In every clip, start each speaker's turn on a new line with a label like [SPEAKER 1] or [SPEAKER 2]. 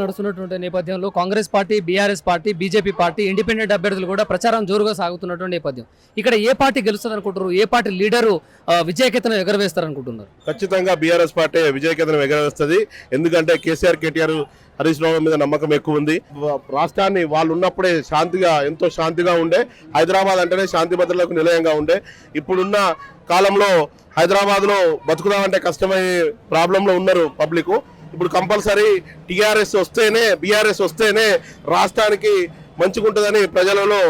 [SPEAKER 1] నడుస్తున్నటువంటి నేపథ్యంలో Congress party BRS party BJP party independent అభ్యర్థులు కూడా ప్రచారం జోరుగా సాగుతున్నటువంటి నేపథ్యం. ఇక్కడ ఏ పార్టీ గెలుస్తుంది అనుకుంటారు ఏ పార్టీ లీడరు ఆ, విజయకేతనం ఎగరవేస్తారు అనుకుంటున్నారు
[SPEAKER 2] ఖచ్చితంగా బీఆర్ఎస్ పార్టీ విజయకేతనం ఎగరవేస్తుంది. ఎందుకంటే కేసీఆర్ కేటీఆర్ హరీష్ రావు మీద నమ్మకం ఎక్కువ ఉంది. రాష్ట్రాన్ని వాళ్ళు ఉన్నప్పుడే శాంతిగా ఎంతో శాంతిగా ఉండే హైదరాబాద్ అంటేనే శాంతి భద్రతలకు నిలయంగా ఉండే ఇప్పుడున్న కాలంలో హైదరాబాద్లో బతుకుదామంటే కష్టమయ్యే ప్రాబ్లంలో ఉన్నారు పబ్లిక్. ఇప్పుడు కంపల్సరీ టీఆర్ఎస్ వస్తేనే బీఆర్ఎస్ వస్తేనే రాష్ట్రానికి మంచిగుంటుందని ప్రజలలో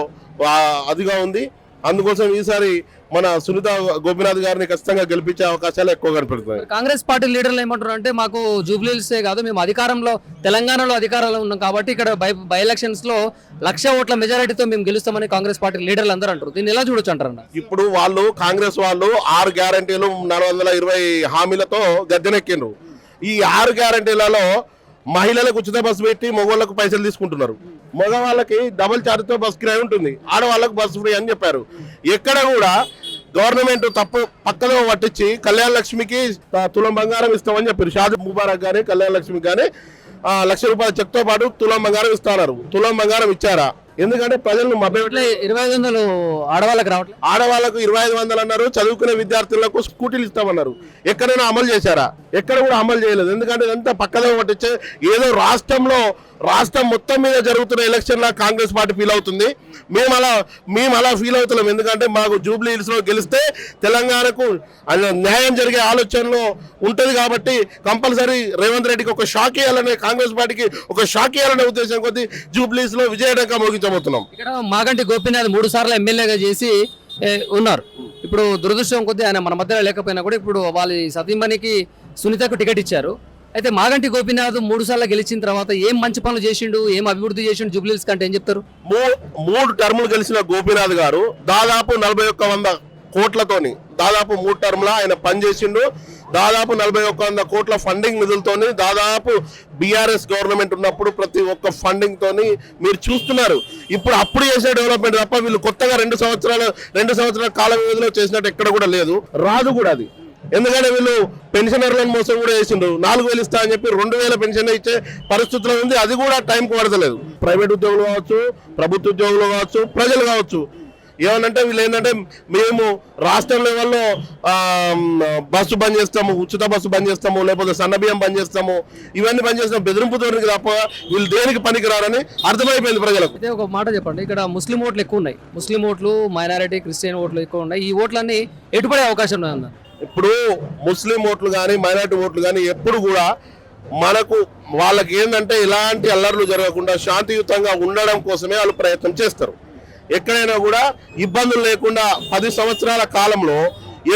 [SPEAKER 2] అదిగా ఉంది. అందుకోసం ఈసారి మన సునీత గోపినాథ్ గారిని ఖచ్చితంగా గెలిపించే అవకాశాలు ఎక్కువ కనపడుతున్నాయి.
[SPEAKER 1] కాంగ్రెస్ పార్టీ లీడర్లు ఏమంటారు అంటే మాకు జూబ్లీల్సే కాదు మేము అధికారంలో తెలంగాణలో అధికారంలో ఉన్నాం కాబట్టి ఇక్కడ బై బై ఎలక్షన్స్లో లక్ష ఓట్ల మెజారిటీతో మేము గెలుస్తామని కాంగ్రెస్ పార్టీ లీడర్లు అందరూ అంటారు. దీన్ని ఎలా చూడొచ్చు అంటారన్న?
[SPEAKER 2] ఇప్పుడు వాళ్ళు కాంగ్రెస్ వాళ్ళు ఆరు గ్యారంటీలు నాలుగు వందల ఇరవై హామీలతో గద్దెనెక్కిండ్రు. ఈ ఆరు గ్యారంటీలలో మహిళలకు ఉచిత బస్సు పెట్టి మగవాళ్ళకు పైసలు తీసుకుంటున్నారు. మగవాళ్ళకి డబుల్ ఛార్జ్తో బస్ కిరాయి ఉంటుంది. ఆడవాళ్ళకు బస్సు ఫ్రీ అని చెప్పారు. ఎక్కడ కూడా గవర్నమెంట్ తప్పు పక్కలో పట్టించి కళ్యాణ లక్ష్మికి తులం బంగారం ఇస్తామని చెప్పారు. షాజు ముబారక్ కానీ కళ్యాణ లక్ష్మికి కానీ లక్ష రూపాయల చెక్తో పాటు తులం బంగారం ఇస్తున్నారు. తులం బంగారం ఇచ్చారా? ఎందుకంటే ప్రజలను మభ్య
[SPEAKER 1] ఇట్లా ఇరవై ఐదు వందలు ఆడవాళ్ళకి రావట్లేదు
[SPEAKER 2] ఆడవాళ్ళకు ఇరవై ఐదు వందలు అన్నారు చదువుకునే విద్యార్థులకు స్కూటీలు ఇస్తామన్నారు. ఎక్కడైనా అమలు చేశారా? ఎక్కడ కూడా అమలు చేయలేదు. ఎందుకంటే ఇదంతా పక్కదో పట్టించే ఏదో రాష్ట్రంలో రాష్ట్రం మొత్తం మీద జరుగుతున్న ఎలక్షన్ లా కాంగ్రెస్ పార్టీ ఫీల్ అవుతుంది. మేము అలా మేము అలా ఫీల్ అవుతున్నాం ఎందుకంటే మాకు జూబ్లీ హిల్స్లో గెలిస్తే తెలంగాణకు న్యాయం జరిగే ఆలోచనలో ఉంటుంది కాబట్టి కంపల్సరీ రేవంత్ రెడ్డికి ఒక షాక్ ఇవ్వాలనే కాంగ్రెస్ పార్టీకి ఒక షాక్ ఇవ్వాలనే ఉద్దేశం కొద్దీ జూబ్లీస్లో విజయడంగా మోగించబోతున్నాం.
[SPEAKER 1] ఇక్కడ మాగంటి గోపీనాథ్ మూడు సార్లు ఎమ్మెల్యేగా చేసి ఉన్నారు. ఇప్పుడు దురదృష్టం కొద్దీ ఆయన మన మధ్యలో లేకపోయినా కూడా ఇప్పుడు వాళ్ళ సతీమణికి సునీతకు టికెట్ ఇచ్చారు. అయితే మాగంటి గోపీనాథ్ మూడు సార్లు గెలిచిన తర్వాత ఏం మంచి పనులు చేసిండు ఏం అభివృద్ధి చేసిండు జూబ్లీస్ కంటే ఏం చెప్తారు?
[SPEAKER 2] మూ- మూడు టర్ములు గెలిచిన గోపీనాథ్ గారు దాదాపు నలభై ఒక్క వంద కోట్లతోని దాదాపు మూడు టర్ముల ఆయన పనిచేసిండు దాదాపు నలభై ఒక్క వంద కోట్ల ఫండింగ్ నిధులతోని దాదాపు బీఆర్ఎస్ గవర్నమెంట్ ఉన్నప్పుడు ప్రతి ఒక్క ఫండింగ్ తోని మీరు చూస్తున్నారు. ఇప్పుడు అప్పుడు చేసే డెవలప్మెంట్ తప్ప వీళ్ళు కొత్తగా రెండు సంవత్సరాలు రెండు సంవత్సరాల కాల వ్యవధిలో చేసినట్టు ఎక్కడ కూడా లేదు. రాదు కూడా అది. ఎందుకంటే వీళ్ళు పెన్షనర్లను మోసం కూడా చేసిండ్రు. నాలుగు వేలు ఇస్తా అని చెప్పి రెండు వేల పెన్షన్ ఇచ్చే పరిస్థితిలో ఉంది. అది కూడా టైంకి పడతలేదు ప్రైవేట్ ఉద్యోగులు కావచ్చు ప్రభుత్వ ఉద్యోగులు కావచ్చు ప్రజలు కావచ్చు. ఏమనంటే వీళ్ళు ఏంటంటే మేము రాష్ట్ర లెవెల్లో బస్సు బంద్ చేస్తాము ఉచిత బస్సు బంద్ చేస్తాము లేకపోతే సన్నబియ్యం బంద్ చేస్తాము ఇవన్నీ బంద్ చేస్తాం. బెదిరింపుతోనికి తప్ప వీళ్ళు దేనికి పనికిరారని అర్థమైపోయింది ప్రజలకు.
[SPEAKER 1] అయితే ఒక మాట చెప్పండి. ఇక్కడ ముస్లిం ఓట్లు ఎక్కువ ఉన్నాయి. ముస్లిం ఓట్లు మైనారిటీ క్రిస్టియన్ ఓట్లు ఎక్కువ ఉన్నాయి. ఈ ఓట్లన్నీ ఎటుపడే అవకాశం ఉందన్న
[SPEAKER 2] ఇప్పుడు ముస్లిం ఓట్లు కానీ మైనార్టీ ఓట్లు కానీ ఎప్పుడు కూడా మనకు వాళ్ళకి ఏంటంటే ఇలాంటి అల్లర్లు జరగకుండా శాంతియుతంగా ఉండడం కోసమే వాళ్ళు ప్రయత్నం చేస్తారు. ఎక్కడైనా కూడా ఇబ్బందులు లేకుండా పది సంవత్సరాల కాలంలో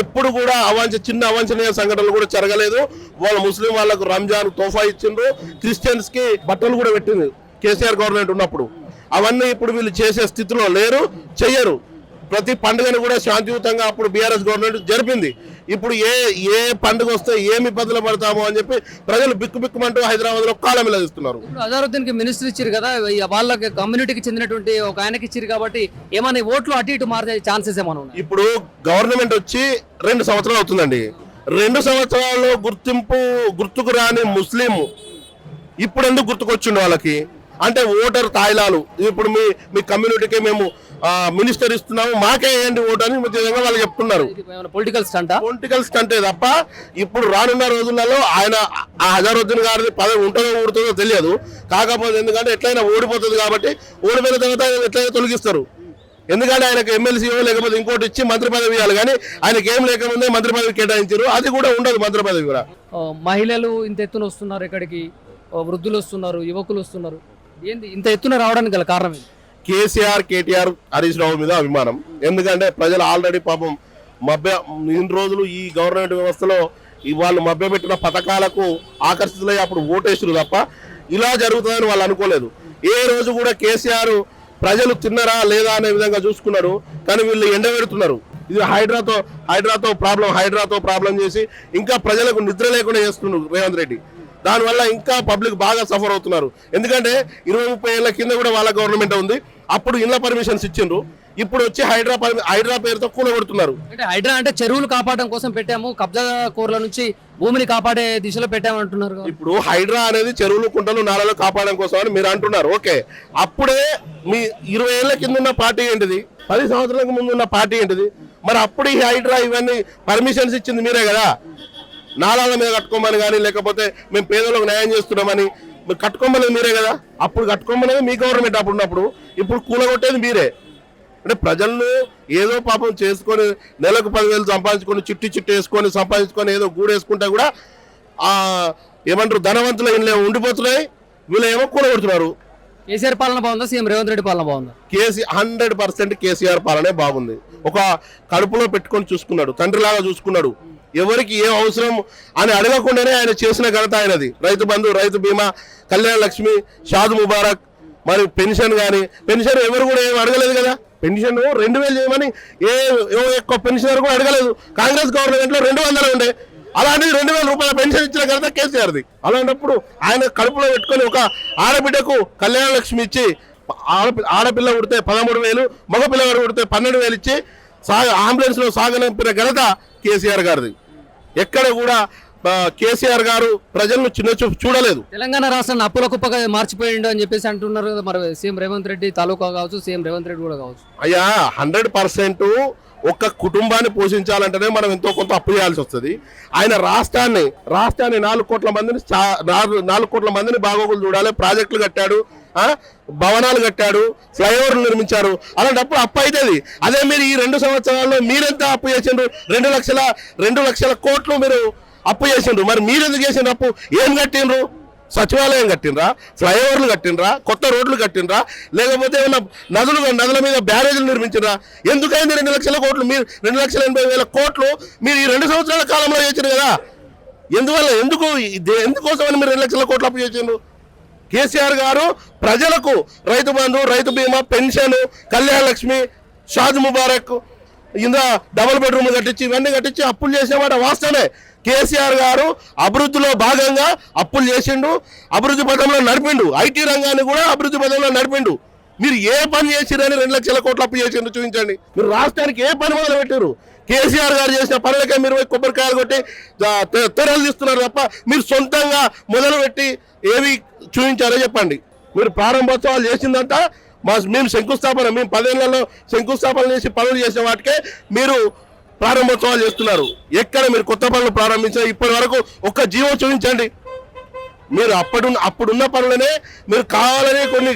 [SPEAKER 2] ఎప్పుడు కూడా అవాంఛ చిన్న అవాంఛనీయ సంఘటనలు కూడా జరగలేదు. వాళ్ళ ముస్లిం వాళ్ళకు రంజాన్ తోఫా ఇచ్చిండ్రు. క్రిస్టియన్స్కి బట్టలు కూడా పెట్టింది కేసీఆర్ గవర్నమెంట్ ఉన్నప్పుడు. అవన్నీ ఇప్పుడు వీళ్ళు చేసే స్థితిలో లేరు చెయ్యరు. ప్రతి పండుగను కూడా శాంతియుతంగా అప్పుడు బీఆర్ఎస్ గవర్నమెంట్ జరిపింది. ఇప్పుడు ఏ ఏ పండుగ వస్తే ఏమి ఇబ్బందులు పడతామో అని చెప్పి ప్రజలు బిక్కు బిక్కుమంటూ హైదరాబాద్లో కాలం ఇస్తున్నారు
[SPEAKER 1] అజారుద్దీన్కి మినిస్టర్ ఇచ్చారు కదా వాళ్ళకి కమ్యూనిటీకి చెందినటువంటి ఒక ఆయనకి ఇచ్చారు కాబట్టి ఏమైనా ఓట్లు అటు ఇటు మారే ఛాన్సెస్ ఏమైనా
[SPEAKER 2] ఇప్పుడు గవర్నమెంట్ వచ్చి రెండు సంవత్సరాలు అవుతుందండి. రెండు సంవత్సరాల్లో గుర్తింపు గుర్తుకు రాని ముస్లిం ఇప్పుడు ఎందుకు గుర్తుకొచ్చిండు వాళ్ళకి? అంటే ఓటర్ తాయిలాలు. ఇప్పుడు మీ మీ కమ్యూనిటీకి మేము మినిస్టర్ ఇస్తున్నాము మాకే వేయండి ఓటు అని విధంగా వాళ్ళు చెప్తున్నారు.
[SPEAKER 1] పొలిటికల్ స్టంటా
[SPEAKER 2] పొలిటికల్ స్టంటే తప్ప ఇప్పుడు రానున్న రోజులలో ఆయన ఆ హజారుద్దీన్ గారిది పదవి ఉంటుందో ఊడుతుందో తెలియదు. కాకపోతే ఎందుకంటే ఎట్లయినా ఓడిపోతుంది కాబట్టి ఓడిపోయిన తర్వాత ఆయన ఎట్లయినా తొలగిస్తారు. ఎందుకంటే ఆయనకు ఎమ్మెల్సీ లేకపోతే ఇంకోటి ఇచ్చి మంత్రి పదవి ఇవ్వాలి కానీ ఆయనకి ఏం లేకముందే మంత్రి పదవి కేటాయించారు. అది కూడా ఉండదు మంత్రి పదవి కూడా.
[SPEAKER 1] మహిళలు ఇంత ఎత్తున వస్తున్నారు ఇక్కడికి వృద్ధులు వస్తున్నారు యువకులు వస్తున్నారు. ఏంది ఇంత ఎత్తున రావడానికి గల కారణం ఏంది?
[SPEAKER 2] కేసీఆర్ కేటీఆర్ హరీష్ రావు మీద అభిమానం. ఎందుకంటే ప్రజలు ఆల్రెడీ పాపం మభ్య ఇన్ని రోజులు ఈ గవర్నమెంట్ వ్యవస్థలో వాళ్ళు మభ్యపెట్టిన పథకాలకు ఆకర్షితులై అప్పుడు ఓటేసారు తప్ప ఇలా జరుగుతుందని వాళ్ళు అనుకోలేదు. ఏ రోజు కూడా కేసీఆర్ ప్రజలు తిన్నరా లేదా అనే విధంగా చూసుకున్నారు. కానీ వీళ్ళు ఎండబెడుతున్నారు. ఇది హైడ్రాతో హైడ్రాతో ప్రాబ్లం హైడ్రాతో ప్రాబ్లం చేసి ఇంకా ప్రజలకు నిద్ర లేకుండా చేస్తున్నారు రేవంత్ రెడ్డి. దానివల్ల ఇంకా పబ్లిక్ బాగా సఫర్ అవుతున్నారు. ఎందుకంటే ఇరవై ముప్పై ఏళ్ళ కింద కూడా వాళ్ళ గవర్నమెంట్ ఉంది. అప్పుడు ఇళ్ళ పర్మిషన్స్ ఇచ్చిండ్రు. ఇప్పుడు వచ్చి హైడ్రా హైడ్రా పేరుతో కూలగొడుతున్నారు.
[SPEAKER 1] అంటే హైడ్రా అంటే చెరువులు కాపాడడం కోసం పెట్టాము కబ్జా కోర్ల నుంచి భూమిని కాపాడే దిశలో పెట్టామంటున్నారు.
[SPEAKER 2] ఇప్పుడు హైడ్రా అనేది చెరువులు కుంటలు నాలలో కాపాడడం కోసం అని మీరు అంటున్నారు. ఓకే. అప్పుడే మీ ఇరవై ఏళ్ళ కింద ఉన్న పార్టీ ఏంటిది? పది సంవత్సరాలకు ముందు ఉన్న పార్టీ ఏంటిది? మరి అప్పుడు ఈ హైడ్రా ఇవన్నీ పర్మిషన్స్ ఇచ్చింది మీరే కదా. నాలాల మీద కట్టుకోమని కానీ లేకపోతే మేము పేదలకు న్యాయం చేస్తున్నామని మీరు కట్టుకోమనేది మీరే కదా? అప్పుడు కట్టుకోమనేది మీ గవర్నమెంట్ అప్పుడు ఉన్నప్పుడు. ఇప్పుడు కూలగొట్టేది మీరే. అంటే ప్రజలను ఏదో పాపం చేసుకొని నెలకు పదివేలు సంపాదించుకొని చిట్టి చిట్టి వేసుకొని సంపాదించుకొని ఏదో గూడేసుకుంటే కూడా ఆ ఏమంటారు ధనవంతులు ఇంట్లో ఉండిపోతున్నాయి వీళ్ళు ఏమో కూడగొడుతున్నారు
[SPEAKER 1] కేసీఆర్ పాలన బాగుందా? సీఎం రేవంత్ రెడ్డి పాలన బాగుందా?
[SPEAKER 2] కేసీ హండ్రెడ్ పర్సెంట్ కేసీఆర్ పాలనే బాగుంది. ఒక కడుపులో పెట్టుకొని చూసుకున్నాడు తండ్రిలాగా చూసుకున్నాడు. ఎవరికి ఏం అవసరం అని అడగకుండానే ఆయన చేసిన ఘనత ఆయనది. రైతు బంధు రైతు బీమా కళ్యాణ లక్ష్మి షాద్ ముబారక్ మరి పెన్షన్ కానీ పెన్షన్ ఎవరు కూడా ఏం అడగలేదు కదా. పెన్షన్ రెండు వేలు చేయమని ఏ ఏ ఎక్కువ పెన్షనర్ కూడా అడగలేదు. కాంగ్రెస్ గవర్నమెంట్లో రెండు వందలు ఉండే. అలాంటిది రెండు వేల రూపాయల పెన్షన్ ఇచ్చిన ఘనత కేసీఆర్ది. అలాంటప్పుడు ఆయన కడుపులో పెట్టుకొని ఒక ఆడబిడ్డకు కళ్యాణ లక్ష్మి ఇచ్చి ఆడపి ఆడపిల్ల ఉడితే పదమూడు వేలు మగ పిల్లగాడు ఉడితే పన్నెండు వేలు ఇచ్చి సాగ అంబులెన్స్లో సాగనంపిన ఘనత కేసీఆర్ గారిది. ఎక్కడ కూడా కేసీఆర్ గారు ప్రజలను చిన్న చూపు చూడలేదు.
[SPEAKER 1] తెలంగాణ రాష్ట్రాన్ని అప్పుల కుప్పగా మార్చిపోయిండు అని చెప్పేసి అంటున్నారు కదా మరి సీఎం రేవంత్ రెడ్డి తాలూకా కావచ్చు సీఎం రేవంత్ రెడ్డి కూడా కావచ్చు.
[SPEAKER 2] అయ్యా హండ్రెడ్ పర్సెంట్ ఒక్క కుటుంబాన్ని పోషించాలంటేనే మనం ఎంతో కొంత అప్పు చేయాల్సి వస్తుంది. ఆయన రాష్ట్రాన్ని రాష్ట్రాన్ని నాలుగు కోట్ల మందిని చా- నాలుగు నాలుగు కోట్ల మందిని బాగోగులు చూడాలి ప్రాజెక్టులు కట్టాడు భవనాలు కట్టాడు ఫ్లైఓవర్లు నిర్మించారు. అలాంటప్పుడు అప్పు అవుతుంది అదే మీరు ఈ రెండు సంవత్సరాల్లో మీరెంత అప్పు చేసిండ్రు? రెండు లక్షల రెండు లక్షల కోట్లు మీరు అప్పు చేసిండ్రు. మరి మీరు ఎందుకు చేసిండ్రు అప్పు? ఏం కట్టిండ్రు? సచివాలయం కట్టినరా ఫ్లైఓవర్లు కట్టినరా కొత్త రోడ్లు కట్టినరా లేకపోతే ఏమైనా నదులు నదుల మీద బ్యారేజీలు నిర్మించినరా ఎందుకైంది రెండు లక్షల కోట్లు? మీరు రెండు లక్షల ఎనభై వేల కోట్లు మీరు ఈ రెండు సంవత్సరాల కాలంలో చేసారు కదా. ఎందువల్ల? ఎందుకు ఎందుకోసమని మీరు రెండు లక్షల కోట్లు అప్పు చేసిండ్రు కేసీఆర్ గారు ప్రజలకు రైతు బంధు రైతు బీమా పెన్షన్ కళ్యాణ లక్ష్మి షాద్ ముబారక్ ఇందా డబుల్ బెడ్రూమ్ కట్టించి ఇవన్నీ కట్టించి అప్పులు చేసేవాడు వాస్తవమే. కేసీఆర్ గారు అభివృద్ధిలో భాగంగా అప్పులు చేసిండు అభివృద్ధి పథంలో నడిపిండు ఐటీ రంగాన్ని కూడా అభివృద్ధి పథంలో నడిపిండు. మీరు ఏ పని చేసిరని రెండు లక్షల కోట్ల అప్పు చేసిండ్రు చూపించండి. మీరు రాష్ట్రానికి ఏ పని మొదలు పెట్టారు కేసీఆర్ గారు చేసిన పనులకే మీరు కొబ్బరికాయలు కొట్టి తెరలు తీస్తున్నారు తప్ప మీరు సొంతంగా మొదలుపెట్టి ఏవి చూపించారో చెప్పండి. మీరు ప్రారంభోత్సవాలు చేసిందంట మా మేము శంకుస్థాపన మేము పదేళ్ళలో శంకుస్థాపన చేసి పనులు చేసే వాటికే మీరు ప్రారంభోత్సవాలు చేస్తున్నారు. ఎక్కడ మీరు కొత్త పనులు ప్రారంభించారు ఇప్పటి వరకు ఒక్క జీవో చూపించండి. మీరు అప్పటి అప్పుడున్న పనులనే మీరు కావాలని కొన్ని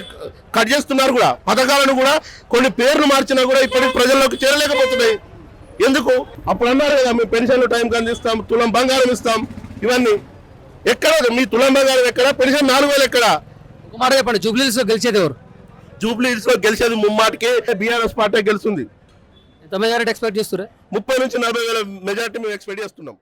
[SPEAKER 2] కట్ చేస్తున్నారు కూడా పథకాలను కూడా కొన్ని పేర్లు మార్చినా కూడా ఇప్పటికి ప్రజల్లోకి చేరలేకపోతున్నాయి. ఎందుకు? అప్పుడు అన్నారు కదా మేము పెన్షన్లు టైంకి అందిస్తాం తులం బంగారం ఇస్తాం ఇవన్నీ. ఎక్కడ? మీ తులం బంగారం ఎక్కడ? పెన్షన్ నాలుగు వేలు ఎక్కడ?
[SPEAKER 1] మాట చెప్పండి జూబ్లీస్ గెలిచేది ఎవరు?
[SPEAKER 2] జూబ్లీ హిల్స్లో గెలిచేది ముమ్మాటికి బీఆర్ఎస్ పార్టీ గెలుస్తుంది.
[SPEAKER 1] ఎంత మెజారిటీ ఎక్స్పెక్ట్ చేస్తున్నారు
[SPEAKER 2] ముప్పై నుంచి నలభై వేల మెజార్టీ మేము ఎక్స్పెక్ట్ చేస్తున్నాం.